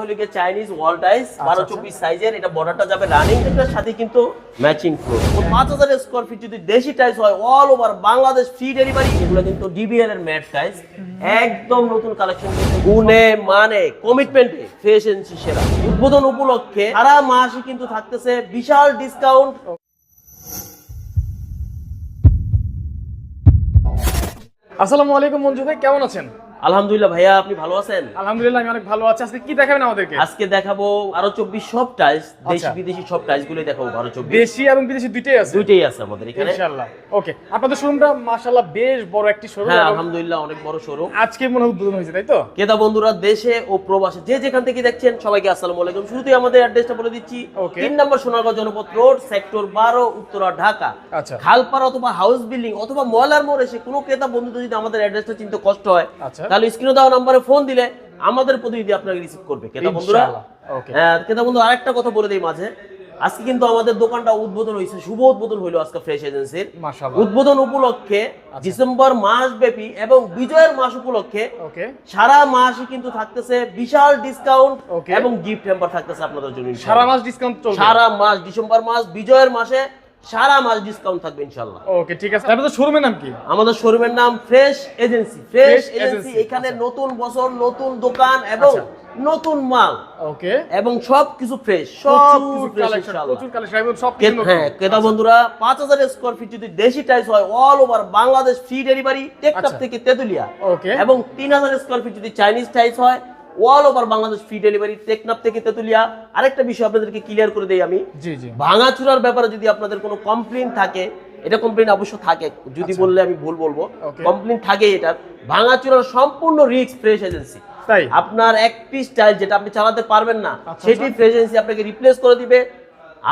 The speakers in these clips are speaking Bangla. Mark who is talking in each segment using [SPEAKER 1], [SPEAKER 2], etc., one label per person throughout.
[SPEAKER 1] হলো গিয়ে চাইনিজ ওয়াল টাইস বারো চব্বিশ সাইজের এটা বর্ডারটা যাবে রানিং এটার সাথে কিন্তু ম্যাচিং ফ্লোর পাঁচ হাজার স্কোয়ার ফিট যদি দেশি টাইস হয় all over Bangladesh free delivery এগুলো কিন্তু ডিবিএল এর ম্যাট টাইস একদম নতুন কালেকশন গুণে মানে কমিটমেন্টে ফ্রেশ সেরা। উদ্বোধন উপলক্ষে সারা মাসে কিন্তু থাকতেছে বিশাল ডিসকাউন্ট
[SPEAKER 2] আসসালামু আলাইকুম মঞ্জু ভাই কেমন আছেন?
[SPEAKER 1] আলহামদুলিল্লাহ ভাইয়া আপনি ভালো আছেন?
[SPEAKER 2] আলহামদুলিল্লাহ আমি অনেক ভালো আছি। আজকে কি দেখাবেন আমাদেরকে?
[SPEAKER 1] আজকে দেখাবো বারো চব্বিশ সব টাইলস দেশি
[SPEAKER 2] আচ্ছা।
[SPEAKER 1] বিদেশি সব টাইলসগুলো দেখাবো বারো চব্বিশ।
[SPEAKER 2] দেশি এবং বিদেশি দুইটাই আছে?
[SPEAKER 1] দুইটাই আছে আমাদের এখানে।
[SPEAKER 2] ইনশাআল্লাহ। ওকে আপনাদের শোরুমটা মাশাআল্লাহ বেশ বড় একটি শোরুম
[SPEAKER 1] হ্যাঁ আলহামদুলিল্লাহ অনেক বড় শোরুম
[SPEAKER 2] আজকে মনে হয় উদ্বোধন হয়েছে তাই তো?
[SPEAKER 1] ক্রেতা বন্ধুরা দেশে ও প্রবাসে যে যেখান থেকে দেখছেন সবাইকে আসসালামু আলাইকুম। শুরুতেই আমাদের অ্যাড্রেসটা বলে দিচ্ছি। তিন নম্বর সোনারগাঁও জনপথ রোড সেক্টর বারো উত্তরা ঢাকা।
[SPEAKER 2] আচ্ছা।
[SPEAKER 1] খালপাড়া অথবা হাউস বিল্ডিং অথবা ময়লার মোড় এসে কোনো ক্রেতা বন্ধু যদি আমাদের অ্যাড্রেসটা চিনতে কষ্ট হয়
[SPEAKER 2] আচ্ছা।
[SPEAKER 1] তাহলে স্ক্রিনে দেওয়া নাম্বারে ফোন দিলে আমাদের প্রতিনিধি আপনাকে রিসিভ করবে। ক্রেতা বন্ধুরা হ্যাঁ, ক্রেতা বন্ধু আরেকটা কথা বলে দেই মাঝে। আজকে কিন্তু আমাদের দোকানটা উদ্বোধন হয়েছে শুভ উদ্বোধন আজকে ফ্রেশ এজেন্সির উদ্বোধন উপলক্ষে ডিসেম্বর মাস ব্যাপী এবং বিজয়ের মাস উপলক্ষে সারা মাসই কিন্তু থাকতেছে বিশাল ডিসকাউন্ট এবং গিফট হ্যাম্পার থাকতেছে আপনাদের জন্য
[SPEAKER 2] সারা মাস ডিসকাউন্ট
[SPEAKER 1] সারা মাস ডিসেম্বর মাস বিজয়ের মাসে সারা মাস ডিসকাউন্ট থাকবে ইনশাল্লাহ
[SPEAKER 2] ওকে ঠিক আছে। আপনাদের শোরুমের নাম কি?
[SPEAKER 1] আমাদের শোরুমের নাম ফ্রেশ এজেন্সি ফ্রেশ এজেন্সি এখানে
[SPEAKER 2] আচ্ছা।
[SPEAKER 1] নতুন বছর নতুন দোকান এবং
[SPEAKER 2] আচ্ছা।
[SPEAKER 1] নতুন মাল।
[SPEAKER 2] ওকে।
[SPEAKER 1] এবং সব কিছু ফ্রেশ সব
[SPEAKER 2] কালেকশন প্রচুর কালেকশন এবং সব।
[SPEAKER 1] হ্যাঁ ক্রেতা বন্ধুরা পাঁচ হাজার স্কোয়ার ফিট যদি দেশি টাইলস হয় all over Bangladesh free delivery Teknaf
[SPEAKER 2] আচ্ছা।
[SPEAKER 1] থেকে তেতুলিয়া।
[SPEAKER 2] ওকে।
[SPEAKER 1] এবং তিন হাজার স্কোয়ার ফিট যদি চাইনিজ টাইলস হয় all over Bangladesh free delivery Teknaf থেকে তেতুলিয়া। আরেকটা বিষয় আপনাদেরকে ক্লিয়ার করে দেই আমি। ভাঙাচুরার ব্যাপারে যদি আপনাদের কোনো কমপ্লেন থাকে এটা কমপ্লেন অবশ্য থাকে। যদি
[SPEAKER 2] আচ্ছা।
[SPEAKER 1] বললে আমি ভুল বলব। কমপ্লেন থাকে এটার। ভাঙাচুরার সম্পূর্ণ রিস্ক ফ্রেশ এজেন্সি
[SPEAKER 2] তাই?
[SPEAKER 1] আপনার এক পিস টাইল যেটা আপনি চালাতে পারবেন না
[SPEAKER 2] আচ্ছা,
[SPEAKER 1] সেটি ফ্রেশ এজেন্সি আপনাকে রিপ্লেস করে দিবে।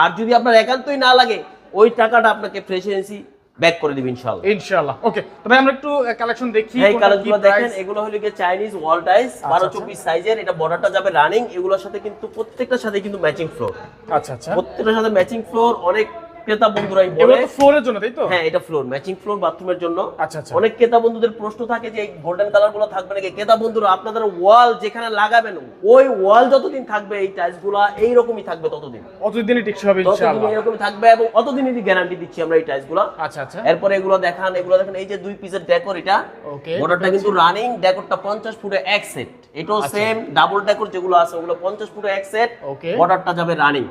[SPEAKER 1] আর যদি আপনার একান্তই না লাগে ওই টাকাটা আপনাকে ফ্রেশ এজেন্সি ব্যাক করে দিব ইনশাআল্লাহ।
[SPEAKER 2] ইনশাআল্লাহ। ওকে তবে আমরা একটু কালেকশন দেখি
[SPEAKER 1] এই কালেকশনগুলো দেখেন এগুলো হলো কি চাইনিজ ওয়াল টাইস বারো
[SPEAKER 2] আচ্ছা।
[SPEAKER 1] চব্বিশ সাইজের এটা বর্ডারটা যাবে রানিং এগুলোর সাথে কিন্তু প্রত্যেকটার সাথে কিন্তু ম্যাচিং ফ্লোর
[SPEAKER 2] আচ্ছা আচ্ছা।
[SPEAKER 1] প্রত্যেকটার সাথে ম্যাচিং ফ্লোর অনেক ক্রেতা বন্ধুরাই বলে।
[SPEAKER 2] ফ্লোরের জন্য তাই তো?
[SPEAKER 1] হ্যাঁ এটা ফ্লোর ম্যাচিং ফ্লোর বাথরুমের জন্য।
[SPEAKER 2] আচ্ছা আচ্ছা।
[SPEAKER 1] অনেক ক্রেতা বন্ধুদের প্রশ্ন থাকে যে গোল্ডেন কালারগুলো থাকবে নাকি? ক্রেতা বন্ধুরা আপনাদের ওয়াল যেখানে লাগাবেন ওই ওয়াল যতদিন থাকবে এই টাইলসগুলা এইরকমই থাকবে ততদিন।
[SPEAKER 2] অতদিনই টিকসই হবে
[SPEAKER 1] ততদিন
[SPEAKER 2] ইনশাআল্লাহ
[SPEAKER 1] এরকমই থাকবে এবং অতদিনেরই গ্যারান্টি দিচ্ছি আমরা এই টাইলসগুলা।
[SPEAKER 2] আচ্ছা আচ্ছা।
[SPEAKER 1] এরপরে এগুলো দেখান এগুলো দেখেন এই যে দুই পিসের ডেকোর এটা।
[SPEAKER 2] ওকে
[SPEAKER 1] বর্ডারটা কিন্তু রানিং ডেকোরটা পঞ্চাশ ফুটে এক সেট এটাও। সেম ডাবল ডেকোর যেগুলো আছে ওগুলো পঞ্চাশ ফুটে এক সেট
[SPEAKER 2] ওকে
[SPEAKER 1] বর্ডারটা যাবে রানিং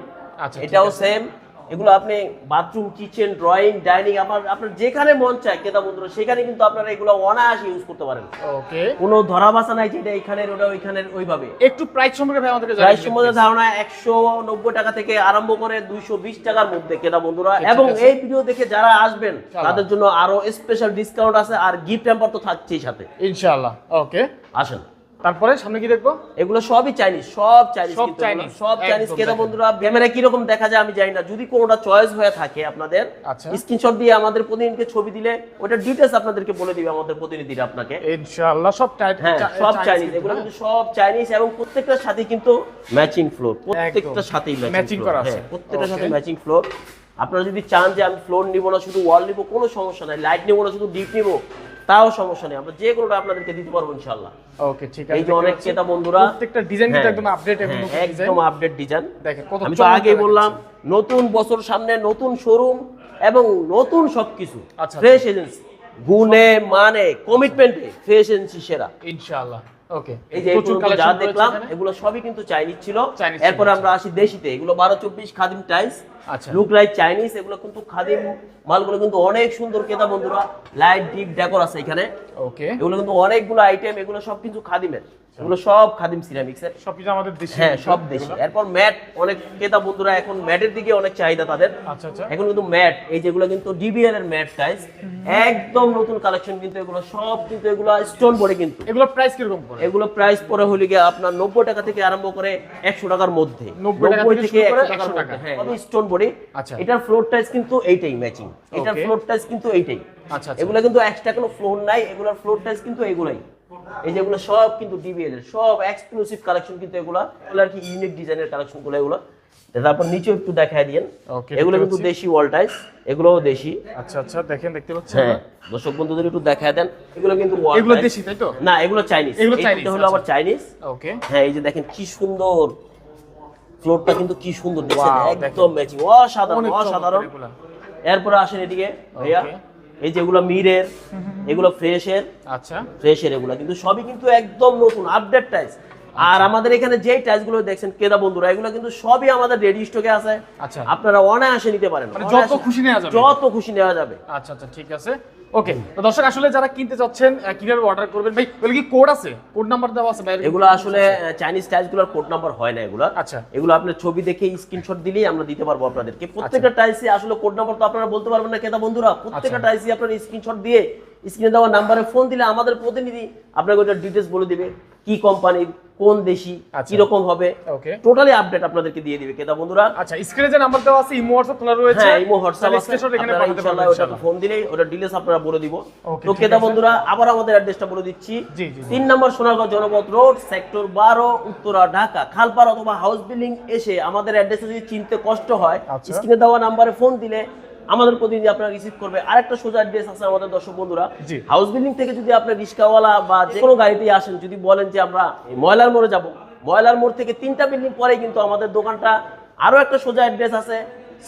[SPEAKER 2] আচ্ছা
[SPEAKER 1] এটাও সেম এগুলো আপনি বাথরুম কিচেন ড্রয়িং ডাইনিং আপনার আপনার যেখানে মন চায় ক্রেতা বন্ধুরা সেখানে কিন্তু আপনারা এগুলো অনায়াসে ইউজ করতে পারেন।
[SPEAKER 2] ওকে
[SPEAKER 1] কোনো ধরা বাসা নাই যে এটা এখানের ওটা ওইখানের ওইভাবে।
[SPEAKER 2] একটু প্রাইস সম্পর্কে ভাই আমাদেরকে
[SPEAKER 1] প্রাইস
[SPEAKER 2] please।
[SPEAKER 1] ধারণা একশো নব্বই টাকা থেকে আরম্ভ করে দুইশো বিশ টাকার মধ্যে ক্রেতা বন্ধুরা। এবং এই ভিডিও দেখে যারা আসবেন তাদের জন্য আরও স্পেশাল ডিসকাউন্ট আছে আর গিফট হ্যাম্পার তো থাকছেই সাথে।
[SPEAKER 2] ইনশাআল্লাহ। ওকে
[SPEAKER 1] আসেন।
[SPEAKER 2] তারপরে সামনে কি দেখব?
[SPEAKER 1] এগুলো সবই চাইনিজ সব চাইনিজ
[SPEAKER 2] সব Chinese,
[SPEAKER 1] সব চাইনিজ
[SPEAKER 2] দেখেন।
[SPEAKER 1] বন্ধুরা ক্যামেরা কীরকম দেখা যায় আমি জানি না। যদি কোনোটা চয়েস হয়ে থাকে আপনাদের
[SPEAKER 2] আচ্ছা।
[SPEAKER 1] স্ক্রিনশট দিয়ে আমাদের প্রতিনিধিকে ছবি দিলে ওটা ডিটেলস আপনাদেরকে বলে দিবে আমাদের প্রতিনিধিরা আপনাকে।
[SPEAKER 2] ইনশাআল্লাহ সব
[SPEAKER 1] হ্যাঁ সব চাইনিজ এগুলো কিন্তু সব চাইনিজ এবং প্রত্যেকটার সাথে কিন্তু ম্যাচিং ফ্লোর প্রত্যেকটার সাথেই
[SPEAKER 2] Matching
[SPEAKER 1] ম্যাচিং
[SPEAKER 2] করা। আছে।
[SPEAKER 1] প্রত্যেকটার সাথে ম্যাচিং ফ্লোর আপনারা যদি চান যে আমি ফ্লোর নিব না শুধু ওয়াল নিব কোনো সমস্যা নাই। লাইট নিব না শুধু ডিপ নিব। তাও সমস্যা নেই। আমরা যে কোনোটা আপনাদেরকে দিতে পারব ইনশাআল্লাহ।
[SPEAKER 2] ওকে ঠিক আছে।
[SPEAKER 1] এই যে অনেক ক্রেতা বন্ধুরা
[SPEAKER 2] প্রত্যেকটা ডিজাইন কিন্তু
[SPEAKER 1] হ্যাঁ,
[SPEAKER 2] একদম আপডেট এবং
[SPEAKER 1] হ্যাঁ, একদম আপডেট ডিজাইন
[SPEAKER 2] দেখেন কত
[SPEAKER 1] আমি তো আগেই বললাম নতুন বছর সামনে নতুন শোরুম এবং নতুন সবকিছু।
[SPEAKER 2] আচ্ছা,
[SPEAKER 1] ফ্রেশ এজেন্সি গুণে মানে কমিটমেন্টে ফ্রেশ এজেন্সি সেরা।
[SPEAKER 2] ইনশাআল্লাহ। ওকে
[SPEAKER 1] এই যে যা দেখলাম এগুলো সবই কিন্তু চাইনিজ ছিল। এরপরে আমরা আসি দেশিতে। এগুলো বারো চব্বিশ খাদিম টাইলস
[SPEAKER 2] আচ্ছা।
[SPEAKER 1] লুক লাইক চাইনিজ এগুলো কিন্তু খাদিম মালগুলো কিন্তু অনেক সুন্দর ক্রেতা বন্ধুরা। লাইট ডিপ ডেকোর আছে এখানে।
[SPEAKER 2] ওকে
[SPEAKER 1] এগুলো কিন্তু অনেকগুলো আইটেম এগুলো সব কিছু খাদিমের। এগুলো সব খাদিম সিরামিক্সের
[SPEAKER 2] সবকিছু আমাদের দেশে।
[SPEAKER 1] হ্যাঁ সব দেশি। এরপর ম্যাট অনেক ক্রেতা বন্ধুরা এখন ম্যাটের দিকে অনেক চাহিদা তাদের।
[SPEAKER 2] আচ্ছা আচ্ছা।
[SPEAKER 1] এখন কিন্তু ম্যাট এই যেগুলো কিন্তু ডিবিএল এর ম্যাট টাইলস একদম নতুন কালেকশন কিন্তু এগুলো সব কিন্তু এগুলো স্টোন পড়ে কিন্তু।
[SPEAKER 2] এগুলোর প্রাইস কীরকম পড়ে?
[SPEAKER 1] এগুলো প্রাইস পরে হলে গিয়ে আপনার নব্বই টাকা থেকে আরম্ভ করে একশো টাকার মধ্যে।
[SPEAKER 2] 90 থেকে
[SPEAKER 1] 100 টাকার মধ্যে। হ্যাঁ স্টোন বডি
[SPEAKER 2] আচ্ছা।
[SPEAKER 1] এটার ফ্লোর টাইস কিন্তু এইটাই ম্যাচিং এটার ফ্লোর টাইস কিন্তু এইটাই।
[SPEAKER 2] আচ্ছা আচ্ছা।
[SPEAKER 1] এগুলো কিন্তু এক্সট্রা কোনো ফ্লোর নাই এগুলোর ফ্লোর টাইস কিন্তু এগুলাই এই যেগুলো সব কিন্তু ডিবিএল এর সব এক্সক্লুসিভ কালেকশন কিন্তু এগুলা এগুলো আর কি ইউনিক ডিজাইনের কালেকশনগুলো এগুলো। তারপর নিচে একটু দেখায় দিয়েন। এগুলো কিন্তু দেশি ওয়াল টাইস এগুলোও দেশি।
[SPEAKER 2] আচ্ছা আচ্ছা দেখেন দেখতে পাচ্ছেন
[SPEAKER 1] হ্যাঁ দর্শক বন্ধুদের একটু দেখায় দেন। এগুলো কিন্তু
[SPEAKER 2] এগুলো দেশি তাই তো?
[SPEAKER 1] না এগুলো চাইনিজ
[SPEAKER 2] এগুলো
[SPEAKER 1] চাইনিজ হলো আবার
[SPEAKER 2] আচ্ছা।
[SPEAKER 1] চাইনিজ
[SPEAKER 2] ওকে
[SPEAKER 1] হ্যাঁ এই যে দেখেন কি সুন্দর। ফ্লোরটা কিন্তু কি সুন্দর দেখছেন? একদম ম্যাচিং অসাধারণ অসাধারণ। এরপরে আসেন এদিকে ভাইয়া. এই যেগুলো মিরের এগুলো ফ্রেশের
[SPEAKER 2] আচ্ছা।
[SPEAKER 1] ফ্রেশের এগুলো। কিন্তু সবই কিন্তু একদম নতুন আপডেট টাইলস আর আমাদের এখানে যে টাইলসগুলো দেখছেন কেদা বন্ধুরা এগুলো কিন্তু সবই আমাদের রেডি স্টকে আছে।
[SPEAKER 2] আচ্ছা।
[SPEAKER 1] আপনারা অনায়াসে নিতে পারেন।
[SPEAKER 2] মানে যত খুশি নেওয়া যাবে।
[SPEAKER 1] যত খুশি নেওয়া যাবে।
[SPEAKER 2] আচ্ছা আচ্ছা ঠিক আছে। ওকে তো দর্শক আসলে যারা কিনতে চাচ্ছেন কীভাবে অর্ডার করবেন? ভাই ওগুলো কি কোড আছে? কোড নাম্বার দেওয়া আছে ভাই
[SPEAKER 1] এগুলো আসলে চাইনিজ টাইলসগুলোর কোড নাম্বার হয় না এগুলো।
[SPEAKER 2] আচ্ছা।
[SPEAKER 1] এগুলো আপনার ছবি দেখে স্ক্রিনশট দিলেই আমরা দিতে পারব আপনাদেরকে। প্রত্যেকটা টাইলসে আসলে কোড নাম্বার তো আপনারা বলতে পারবেন না কেতা বন্ধুরা। প্রত্যেকটা
[SPEAKER 2] আচ্ছা।
[SPEAKER 1] টাইলসে আপনার স্ক্রিনশট দিয়ে স্ক্রিনে দেওয়া নাম্বারে ফোন দিলে আমাদের প্রতিনিধি আপনাকে ওটা ডিটেলস বলে দিবে। কি কোম্পানির কোন দেশি
[SPEAKER 2] আচ্ছা।
[SPEAKER 1] কি রকম হবে টোটালি আপডেট আপনাদেরকে দিয়ে দিবে কেতা বন্ধুরা।
[SPEAKER 2] আচ্ছা স্ক্রিনে যে নাম্বার দেওয়া আছে ইমো হোয়াটসঅ্যাপ খোলা রয়েছে।
[SPEAKER 1] হ্যাঁ ইমো হোয়াটসঅ্যাপ আছে।
[SPEAKER 2] এখানে পাঠাতে পারবেন ইনশাআল্লাহ।
[SPEAKER 1] ফোন দিলেই ওটা ডিটেলস আপনারা বলে দিব। তো কেতা বন্ধুরা আবার আমাদের অ্যাড্রেসটা বলে দিচ্ছি।
[SPEAKER 2] জি, জি।
[SPEAKER 1] তিন নম্বর সোনারগাঁও জনপথ রোড সেক্টর বারো উত্তরা ঢাকা। খালপাড় অথবা হাউস বিল্ডিং এসে আমাদের অ্যাড্রেসে যদি চিনতে কষ্ট হয়
[SPEAKER 2] আচ্ছা।
[SPEAKER 1] স্ক্রিনে দেওয়া নাম্বারে ফোন দিলে আমাদের প্রতিনিধি আপনারা রিসিভ করবে আরেকটা সোজা অ্যাড্রেস আছে আমাদের দর্শক বন্ধুরা। হাউস বিল্ডিং থেকে যদি আপনি রিক্সাওয়ালা বা যে কোনো গাড়িতেই আসেন যদি বলেন যে আমরা ময়লার মোড়ে যাব ময়লার মোড় থেকে তিনটা বিল্ডিং পরেই কিন্তু আমাদের দোকানটা আরও একটা সোজা অ্যাড্রেস আছে।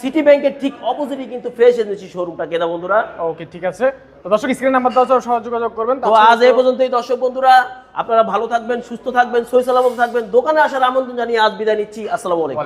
[SPEAKER 1] সিটি ব্যাংকের ঠিক অপোজিটে কিন্তু ফ্রেশ এজেন্সি শোরুমটা কেদা বন্ধুরা?
[SPEAKER 2] ওকে ঠিক আছে। তো দর্শক স্ক্রিনে নাম্বার দেওয়া আছে সহজ যোগাযোগ করবেন।
[SPEAKER 1] তো আজ এই পর্যন্তই দর্শক বন্ধুরা। আপনারা ভালো থাকবেন সুস্থ থাকবেন সই সালামত থাকবেন। দোকানে আসার আমন্ত্রণ জানিয়ে আজ বিদায় নিচ্ছি। আসসালামু আলাইকুম।